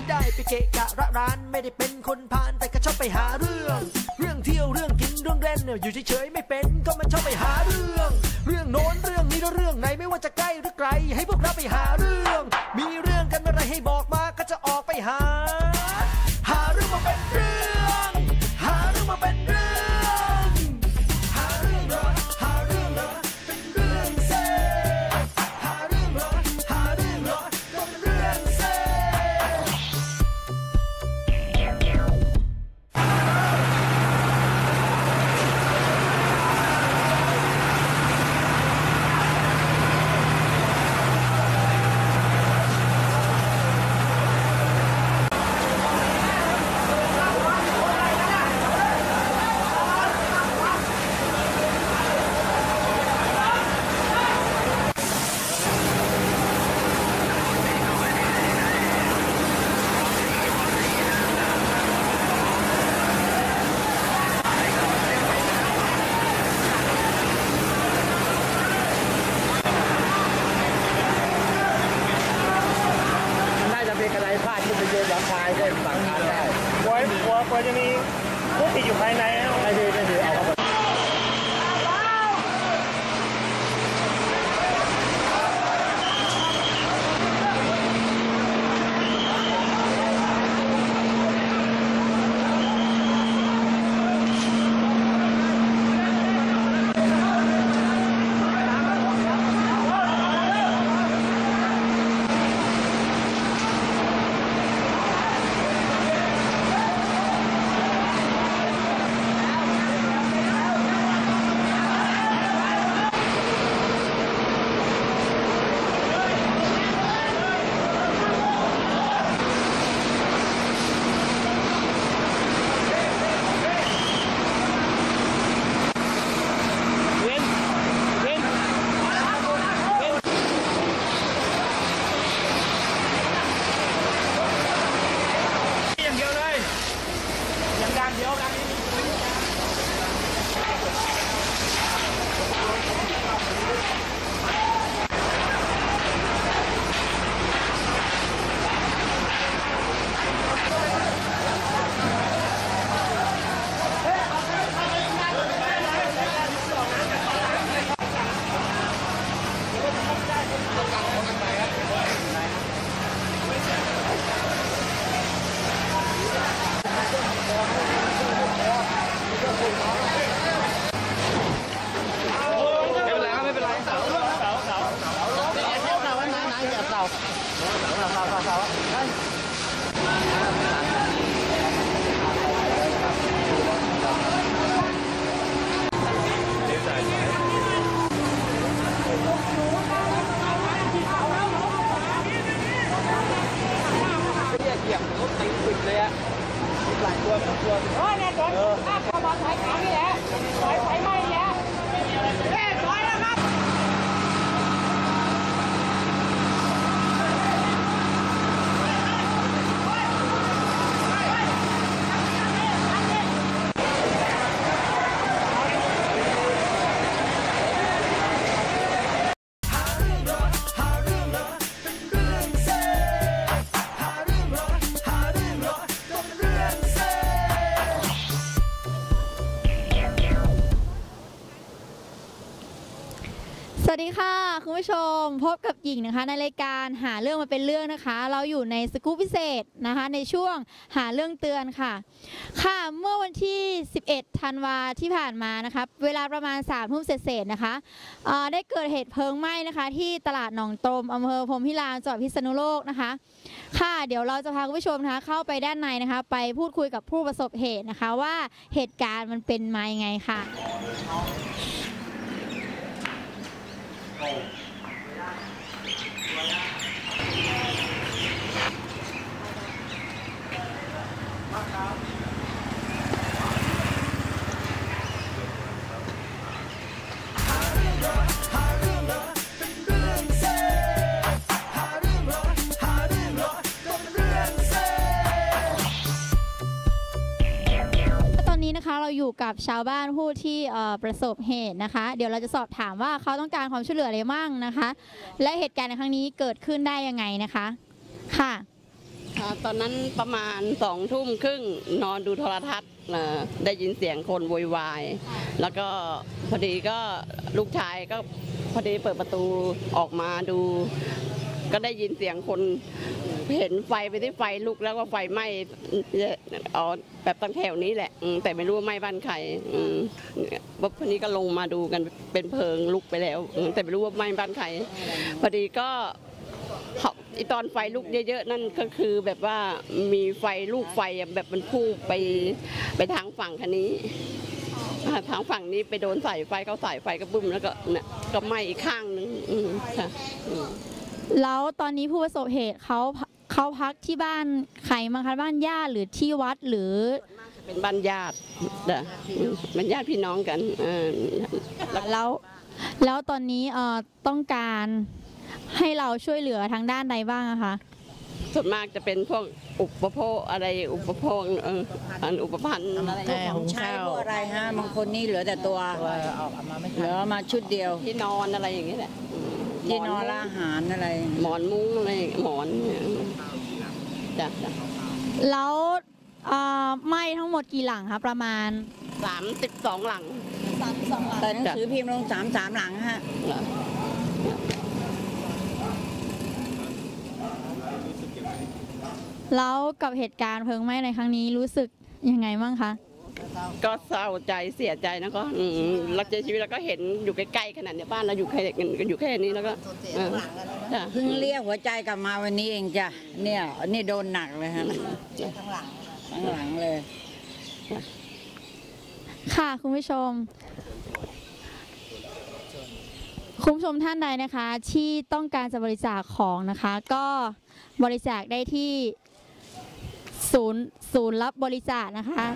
ไม่ได้ไปเกะกะระร้านไม่ได้เป็นคนพานแต่ก็ชอบไปหาเรื่อง เรื่องเที่ยวเรื่องกินเรื่องเล่นเนี่ยอยู่เฉยๆไม่เป็นก็มันชอบไปหาเรื่อง เรื่องโน้นเรื่องนี้แล้วเรื่องไหนไม่ว่าจะใกล้หรือไกล ให้พวกเราไปหาเรื่อง มีเรื่องกันอะไรให้บอกมาก็จะออกไปหา หาเรื่องมาเป็นเรื่อง หาเรื่องมาเป็นเรื่อง อยู่ภายในนะไมพบกับหญิงนะคะ ในรายการหาเรื่องมาเป็นเรื่องนะคะ เราอยู่ในสกู๊ปพิเศษนะคะ ในช่วงหาเรื่องเตือนค่ะ ค่ะเมื่อวันที่ 11 ธันวาที่ผ่านมานะคะเวลาประมาณ3ามทุ่มเศษนะคะได้เกิดเหตุเพลิงไหม้นะคะ ที่ตลาดหนองตมอำเภอพรมพิรามจังหวัดพิษณุโลกนะคะ ค่ะเดี๋ยวเราจะพาคุณผู้ชมนะคะเข้าไปด้านในนะคะ ไปพูดคุยกับผู้ประสบเหตุนะคะ ว่าเหตุการณ์มันเป็นมายังไงค่ะ นะคะเราอยู่กับชาวบ้านผู้ที่ประสบเหตุนะคะ เดี๋ยวเราจะสอบถามว่าเขาต้องการความช่วยเหลืออะไรบ้างนะคะ และเหตุการณ์ในครั้งนี้เกิดขึ้นได้ยังไงนะคะค่ะตอนนั้นประมาณสองทุ่มครึ่งนอนดูโทรทัศน์ได้ยินเสียงคนโวยวาย แล้วก็พอดีก็ลูกชายก็พอดีเปิดประตูออกมาดู ก็ได้ยินเสียงคนเห็นไฟไปที่ไฟลุกแล้วก็ไฟไหม้เอาแบบตั้งแถวนี้แหละ แต่ไม่รู้ว่าไหม้บ้านใครอืมปุ๊บพอนี้ก็ลงมาดูกันเป็นเพลิงลุกไปแล้ว แต่ไม่รู้ว่าไหม้บ้านใครพอดีก็เขาไอตอนไฟลุกเยอะๆนั่นก็คือแบบว่ามีไฟลูกไฟแบบมันพุ่งไปไปทางฝั่งคันนี้ทางฝั่งนี้ไปโดนสายไฟเขาสายไฟก็บึ้มแล้วก็เนี่ยก็ไหม้อีกข้างนึงค่ะ แล้วตอนนี้ผู้ประสบเหตุเขาเขาพักที่บ้านใครมั้งคะบ้านญาติหรือที่วัดหรือเป็นบ้านญาติเด้ออืมเป็นญาติพี่น้องกันเออแล้วแล้วตอนนี้เอ่อต้องการให้เราช่วยเหลือทางด้านใดบ้างอะคะส่วนมากจะเป็นพวกอุปโภคอะไรอุปโภคเอออันอุปพันธ์อะไรแต่ของใช้ข้าวพวกอะไรฮะบางคนนี่เหลือแต่ตัวตัวเอาเอามาไม่เหทัลืนอมาชุดเดียวที่นอนอะไรอย่างเงี้ยแหละอืม ที่นอนและอาหารอะไร หมอนมุ้งอะไรหมอนเนี่ยจ้ะจ้ะแล้วเอ่อไหม้ทั้งหมดกี่หลังคะประมาณ สามสิบสองหลังแต่หนังสือพิมพ์ลงสามสามหลังฮะ เหรอแล้วกับเหตุการณ์เพลิงไหม้ในครั้งนี้รู้สึกยังไงบ้างคะ ก็เศร้าใจเสียใจนะก็อืมรักใจชีวิตแล้วก็เห็นอยู่ใกล้ๆขนาดเนี้ยบ้านเราอยู่แค่อยู่แค่นี้แล้วก็เออจ้ะเพิ่งเรียกหัวใจกลับมาวันนี้เองจ้ะเนี่ยนี่โดนหนักเลยฮะทั้งหลังทั้งหลังเลย ค่ะคุณผู้ชมคุณผู้ชมท่านใดนะคะที่ต้องการจะบริจาคของนะคะ ก็บริจาคได้ที่ศูนย์ศูนย์รับบริจาคนะคะค่ะ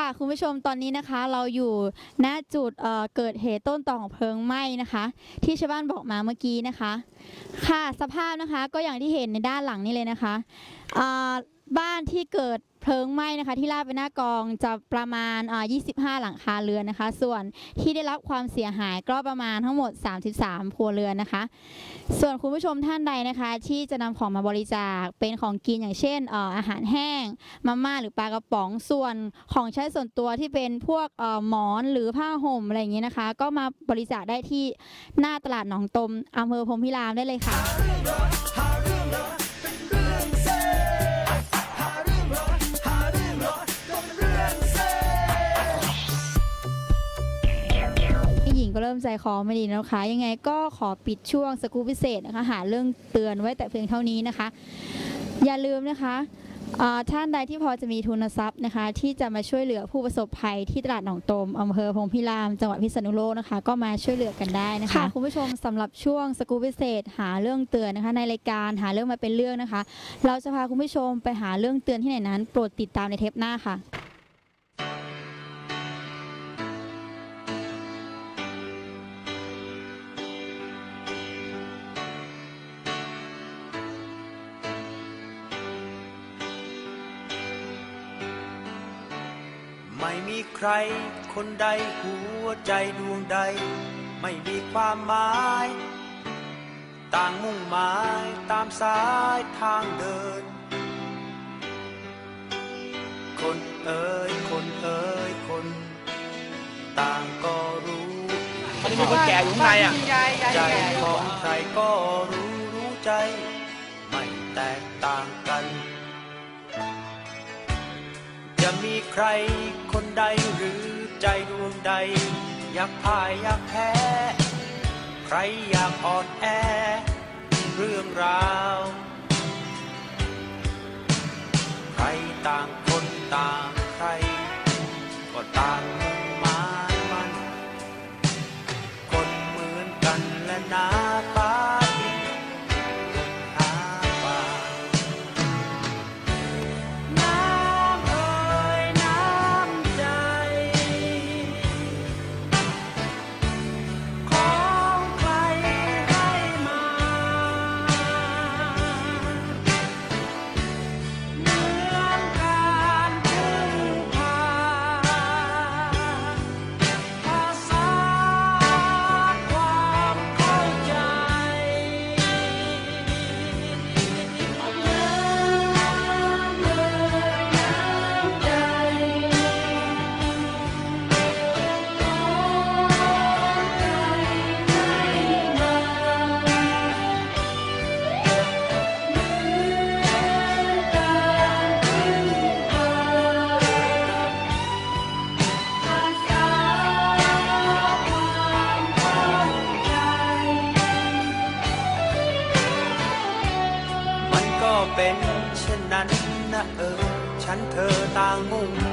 ค่ะคุณผู้ชมตอนนี้นะคะ เราอยู่ณจุดเเกิดเหตุต้นต่อของเพลิงไหม้นะคะ ที่ชาวบ้านบอกมาเมื่อกี้นะคะ ค่ะสภาพนะคะก็อย่างที่เห็นในด้านหลังนี่เลยนะคะบ้านที่เกิด เพลิงไหม้นะคะที่ลาดไปหน้ากองจะประมาณ 25 หลังคาเรือนนะคะ ส่วนที่ได้รับความเสียหายก็ประมาณทั้งหมด 33 ครัวเรือนนะคะ ส่วนคุณผู้ชมท่านใดนะคะ ที่จะนำของมาบริจาคเป็นของกินอย่างเช่นออาหารแห้งมาม่าหรือปลากระป๋องส่วนของใช้ส่วนตัวที่เป็นพวกหมอนหรือผ้าห่มอะไรอย่างเงี้นะคะ ก็มาบริจาคได้ที่หน้าตลาดหนองตมอำเภอพรมพิรามได้เลยค่ะ งก็เริ่มใจคอไม่ดีแล้วนะคะยังไงก็ขอปิดช่วงสกู๊ปพิเศษนะคะหาเรื่องเตือนไว้แต่เพียงเท่านี้นะคะ อย่าลืมนะคะเอ่อท่านใดที่พอจะมีทุนทรัพย์นะคะ ที่จะมาช่วยเหลือผู้ประสบภัยที่ตลาดหนองตมอำเภอพงพิรามจังหวัดพิษณุโลกนะคะ ก็มาช่วยเหลือกันได้นะคะ คุณผู้ชมสำหรับช่วงสกู๊ปพิเศษ หาเรื่องเตือนนะคะ ในรายการหาเรื่องมาเป็นเรื่องนะคะ เราจะพาคุณผู้ชมไปหาเรื่องเตือนที่ไหนนั้น โปรดติดตามในเทปหน้าค่ะ ไม่มีใคร คนใดหัวใจดวงใด ไม่มีความหมาย ต่างมุ่งหมายตามสายทางเดิน คนเอ่ยคนเอ่ยคน ต่างก็รู้มันมีคนแก่อยู่ข้างในอะใจของใครก็รู้รู้ใจ ไม่แตกต่างกัน ใครคนใดหรือใจดวงใด อยากพ่ายอยากแพ้ ใครอยากอ่อนแอ เรื่องราว ใครต่างคนต่างใคร ก็ต่างมุ่งหมายมัน คนเหมือนกันและหนาฟ้า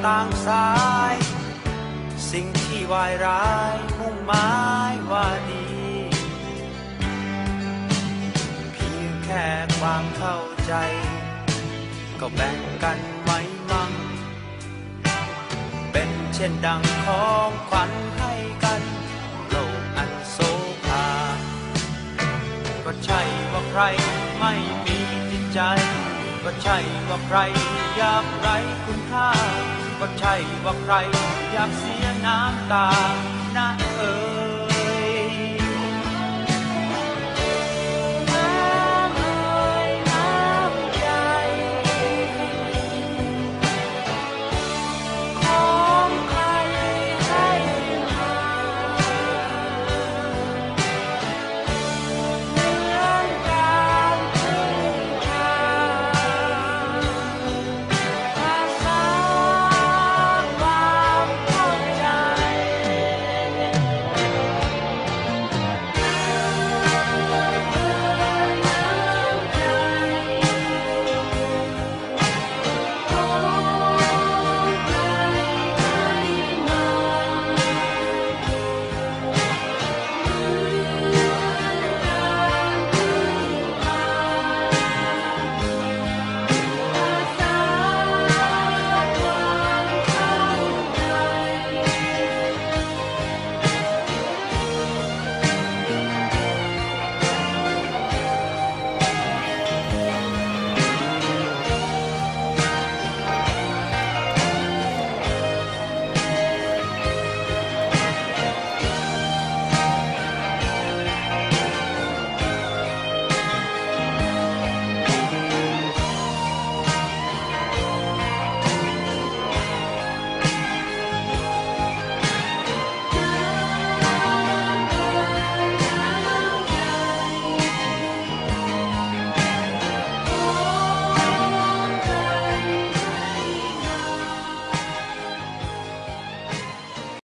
ต่างสาย สิ่งที่วายร้ายมุ่งหมายว่าดี เพียงแค่ความเข้าใจ ก็แบ่งกันไว้มั่ง เป็นเช่นดังของขวัญให้กันโลกอันโซภาก็ใช่ว่าใครไม่มีจิตใจ ก็ใช่ว่าใครอยากไรคุณค่า ก็ใช่ว่าใครอยากเสียน้ำตานะ